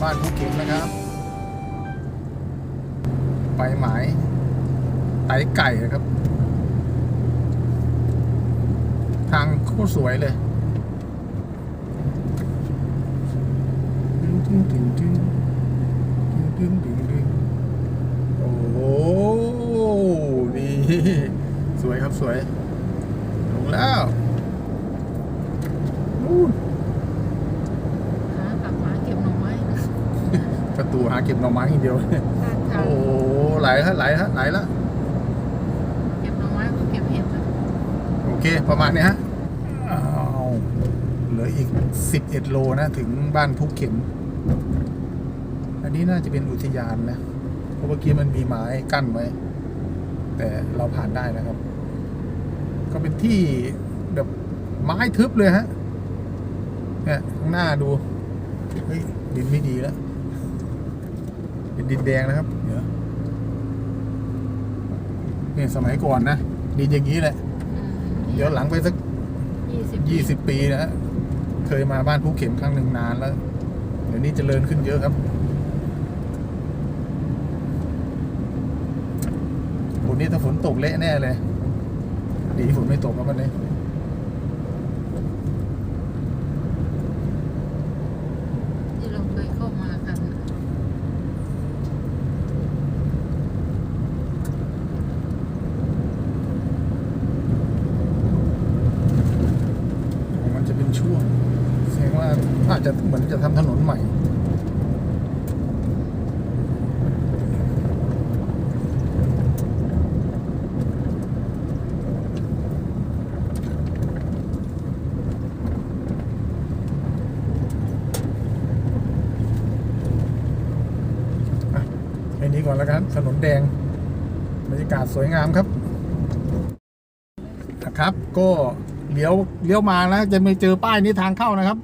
บ้านภูเก็ตนะครับ ไปหมายไตไก่นะครับ ทางโคตรสวยเลยดึงดึงดึงดึงดึงดึงโอ้โหนี่สวยครับสวยลงแล้วนู่น หากลับมาเก็บหน่อไม้นะ ประตู หาเก็บหน่อไม้อย่างเดียวข้างทางโอ้โหไหลฮะไหลฮะไหลแล้วเก็บหน่อไม้ก็เก็บเห็ดนะโอเค ประมาณนี้ฮะอ้าวเหลืออีก 11 โลนะ ถึงบ้านภูเข็ม อันนี้น่าจะเป็นอุทยานนะ เพราะเมื่อกี้มันมีไม้กั้นไว้ แต่เราผ่านได้นะครับ ก็เป็นที่แบบไม้ทึบเลยฮะเนี่ยข้างหน้าดู เฮ้ยดินไม่ดีแล้ว เป็นดินแดงนะครับเดี๋ยวเนี่ยสมัยก่อนนะดินอย่างนี้แหละอืมเดี๋ยวหลังไปสักยี่สิบยี่สิบปีนะฮะเคยมาบ้านภูเข็มครั้งหนึ่งนานแล้ว เดี๋ยวนี้เจริญขึ้นเยอะครับวันนี้ถ้าฝนตกเละแน่เลย ดีฝนไม่ตกแล้ววันนี้ ที่เราเคยเข้ามากันน่ะ มันจะเป็นช่วงแสดง อาจจะเหมือนจะทำถนนใหม่อะแค่นี้ก่อนแล้วกันถนนแดงบรรยากาศสวยงามครับนะครับ ก็เลี้ยวเลี้ยวมาแล้วจะไม่เจอป้ายนี้ทางเข้านะครับ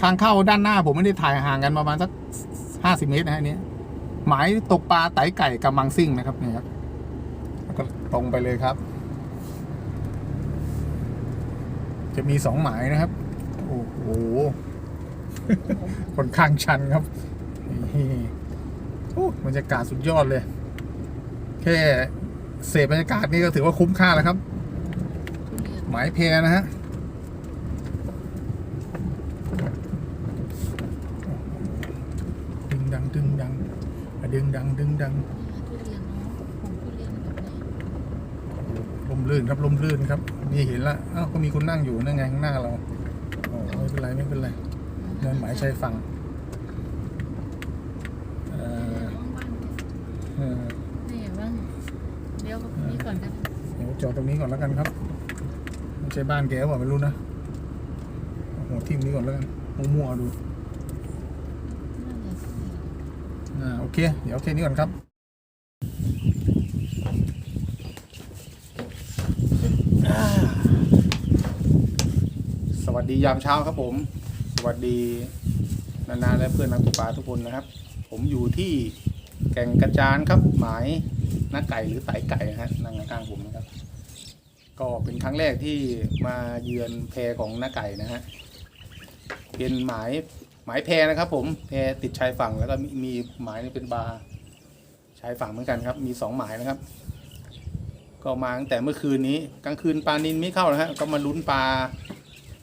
ทางเข้าด้านหน้าผมไม่ได้ถ่ายห่างกันประมาณสักห้าสิบเมตรนะฮะนี้หมายตกปลาไตไก่กำมังซิ่งนะครับเนี่ยครับก็ตรงไปเลยครับ จะมีสองหมายนะครับ โอ้โหค่อนข้างชันครับโอ้บรรยากาศสุดยอดเลย แค่เสพบรรยากาศนี่ก็ถือว่าคุ้มค่าแล้วครับ หมายเพนะฮะ ดึงดังดึงดังดึงดังดึงดังทุเรียนเนาะผมทุเรียนแบบนี้ลมลื่นครับลมลื่นครับนี่เห็นละอ้าวก็มีคนนั่งอยู่นั่นไงข้างหน้าเราโอ้ไม่เป็นไรไม่เป็นไรเดินหมายชายฝั่งเออเออเดี๋ยวนี้ก่อนกันเดี๋ยวจอดตรงนี้ก่อนแล้วกันครับไม่ใช่บ้านแกเปล่าไม่รู้นะเอาหัวทิ่มนี้ก่อนแล้วกันมั่วๆดู น่าจะสิ อ่าโอเค เดี๋ยวแค่นี้ก่อนครับสวัสดียามเช้าครับผม สวัสดีนานาและเพื่อนนักตกปลาทุกคนนะครับ ผมอยู่ที่แก่งกระจานครับ หมายนักไก่หรือไตไก่นะฮะนั่งข้างผมนะครับ ก็เป็นครั้งแรกที่มาเยือนแพของนักไก่นะฮะเป็นหมาย หมายแพนะครับ ผมแพติดชายฝั่งแล้วก็มีมีหมายนี่เป็นบาร์ชายฝั่งเหมือนกันครับ มีสองหมายนะครับ ก็มาตั้งแต่เมื่อคืนนี้กลางคืนปลานินไม่เข้านะฮะก็มาลุ้นปลา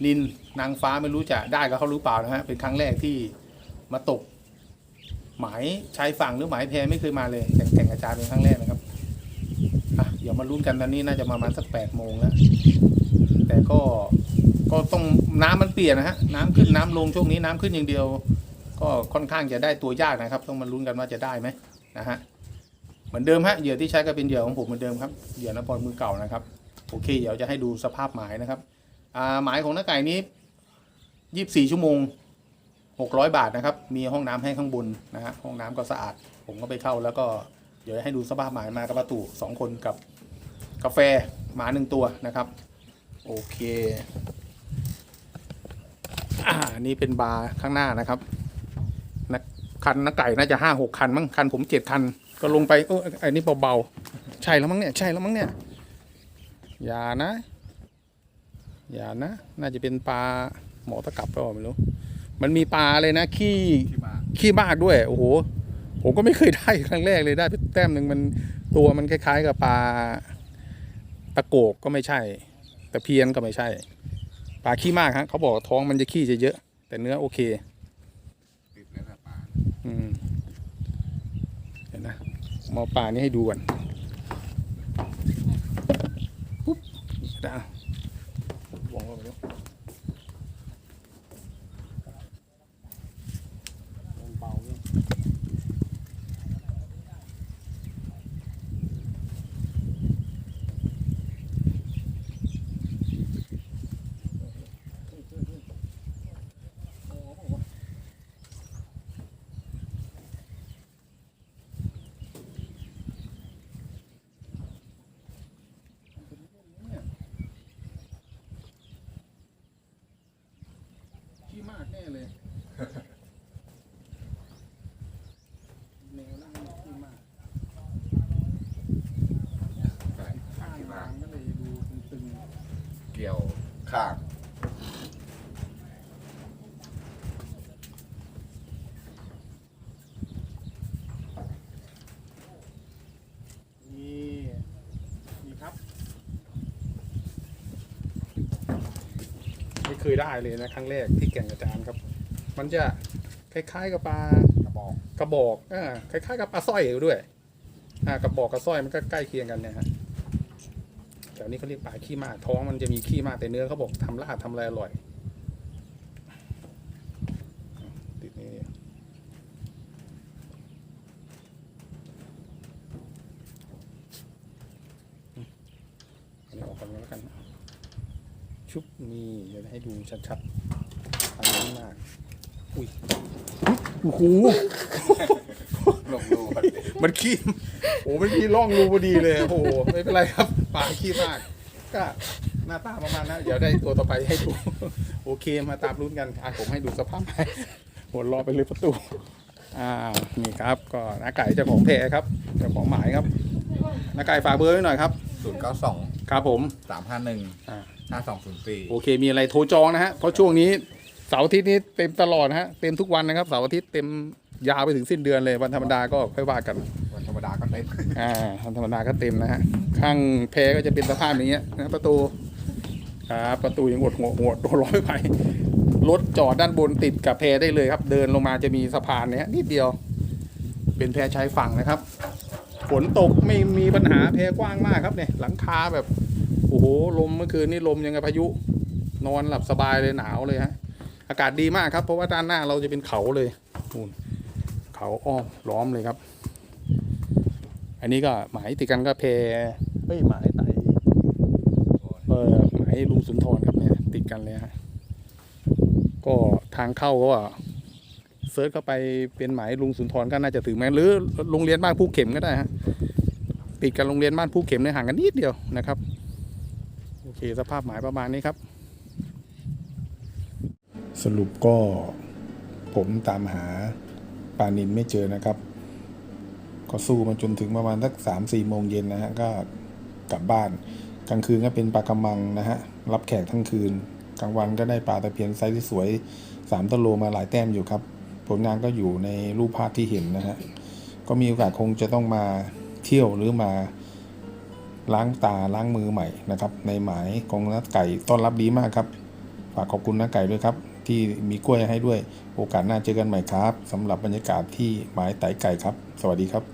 นินนางฟ้าไม่รู้จะได้กับเขาหรือเปล่านะฮะเป็นครั้งแรกที่มาตก หมายชายฝั่งหรือหมายแพไม่เคยมาเลยแข่งแข่งอาจารย์เป็นครั้งแรกนะครับอะเดี๋ยวมาลุ้นกันตอนนี้น่าจะประมาณสักแปดโมงแล้วแต่ก็ ก็ต้องน้ำมันเปลี่ยนนะฮะน้ำขึ้นน้ำลงช่วงนี้น้ำขึ้นอย่างเดียว ก็ค่อนข้างจะได้ตัวยากนะครับ ต้องมาลุ้นกันว่าจะได้ไหมนะฮะเหมือนเดิมฮะเหยื่อที่ใช้ก็เป็นเหยื่อของผมเหมือนเดิมครับเหยื่อนพรมือเก่านะครับโอเคเดี๋ยวจะให้ดูสภาพหมายนะครับอ่าหมายของน้าไก่นี้ยี่สี่ชั่วโมงหกร้อยบาทนะครับ มีห้องน้ำให้ข้างบนนะฮะห้องน้ำก็สะอาด ผมก็ไปเข้าแล้วก็เดี๋ยวให้ดูสภาพหมายมากับประตูสองคนกับกาแฟหมาหนึ่งตัวนะครับ โอเค อ่านี่เป็นบาร์ข้างหน้านะครับนะคันนักไก่น่าจะห้าหกคันมั้งคันผมเจ็ดคัน ก็ลงไปเออไอ้นี่เบาๆ ใช่แล้วมั้งเนี่ยใช่แล้วมั้งเนี่ยอย่านะ อย่านะ น่าจะเป็นปลาหมอตะกับเปล่าไม่รู้มันมีปลาเลยนะขี้ที่มาขี้มากด้วยโอ้โหผมก็ไม่เคยได้ครั้งแรกเลยได้ไปแต้มหนึ่งมันตัวมันคล้าย ๆ กับปลาตะโกกก็ไม่ใช่ แต่เพียนก็ไม่ใช่ ปลาขี้มากฮะเขาบอกท้องมันจะขี้จะเยอะ แต่เนื้อโอเคติดแล้วนะปลาอืมเห็นนะผมเอาปลานี้ให้ดูก่อนปุ๊บเดี๋ยวเอาวางเข้าไปแล้วเบาๆเนี่ยขี้มากแน่ เลย แนวนั่งขี้มาก ใช่ ข้าง ที่ ทา ว่าง ก็เลยดูตึง เกี่ยวข้าง ๆนี่นี่ครับ ไม่ เคยได้เลยนะครั้งแรกที่แก่งกระจานครับ มันจะคล้ายๆกับปลากระบอกกระบอกอ่าคล้ายๆกับปลาสร้อยด้วยอ่ากระบอกกับสร้อยมันก็ใกล้เคียงกันเนี่ยฮะแต่อันนี้เขาเรียกปลาขี้มากท้องมันจะมีขี้มากแต่เนื้อเขาบอกทำลาบทำอะไรอร่อยติดนี่อันนี้ออกกันแล้วกัน ชุบนี่เดี๋ยวให้ดูชัดๆอันนี้มาก อุ้ยโอ้โหลงรูพอดีมันขี้โอ้ไม่ขี้ร่องรูพอดีเลยโอ้โหไม่เป็นไรครับปลาขี้มาก ก็หน้าตาประมาณนั้นเดี๋ยวได้ตัวต่อไปให้ดู โอเคมาตามลุ้นกันอะผมให้ดูสภาพไม้หัวรอไปเลยประตูอ่านี่ครับก็น้าไก่เจ้าของแพรครับเจ้าของหมายครับน้าไก่ฝากเบอร์ไว้หน่อยครับ ศูนย์เก้าสองครับผมสามห้าหนึ่งอ่า ห้าสองศูนย์สี่โอเค มีอะไรโทรจองนะฮะ เพราะช่วงนี้เสาร์อาทิตย์นี้เต็มตลอดนะฮะ เต็มทุกวันนะครับ เสาร์อาทิตย์เต็มยาวไปถึงสิ้นเดือนเลยวันธรรมดาก็ค่อยว่ากันวันธรรมดาก็เต็มอ่าวันธรรมดาก็เต็มนะฮะ ข้างแพก็จะเป็นสภาพอย่างเงี้ยนะประตูครับประตูยังหดหัวหัวโดนร้อยไปรถจอดด้านบนติดกับแพได้เลยครับ เดินลงมาจะมีสะพานเนี้ยนิดเดียว เป็นแพชายฝั่งนะครับฝนตกไม่มีปัญหาแพกว้างมากครับเนี่ยหลังคาแบบโอ้โห ลมเมื่อคืนนี่ลมยังไงพายุ นอนหลับสบายเลยหนาวเลยฮะ อากาศดีมากครับ เพราะว่าด้านหน้าเราจะเป็นเขาเลยนู่นเขาอ้อมล้อมเลยครับ อันนี้ก็หมายติดกันก็เพเฮ้ยหมายไตเออหมายลุงสุนทรครับเนี่ยติดกันเลยฮะ ก็ทางเข้าก็เซิร์ชเข้าไปเป็นหมายลุงสุนทรก็น่าจะถึงไหมหรือโรงเรียนบ้านผู้เข็มก็ได้ฮะติดกับโรงเรียนบ้านผู้เข็มเนี่ยห่างกันนิดเดียวนะครับ สภาพหมายประมาณนี้ครับ สรุปก็ผมตามหาปลานินไม่เจอนะครับ ก็สู้มาจนถึงประมาณสักสามสี่โมงเย็นนะฮะก็กลับบ้านกลางคืนก็เป็นปลากระมังนะฮะรับแขกทั้งคืน กลางวันก็ได้ปลาตะเพียนไซส์ที่สวยสามตะโลมาหลายแต้มอยู่ครับ ผลงานก็อยู่ในรูปภาพที่เห็นนะฮะก็มีโอกาสคงจะต้องมาเที่ยวหรือมา ล้างตาล้างมือใหม่นะครับ ในหมายของนักไก่ต้อนรับดีมากครับ ฝากขอบคุณนักไก่ด้วยครับ ที่มีกล้วยให้ด้วย โอกาสหน้าเจอกันใหม่ครับสำหรับบรรยากาศที่หมายไต่ไก่ครับ สวัสดีครับ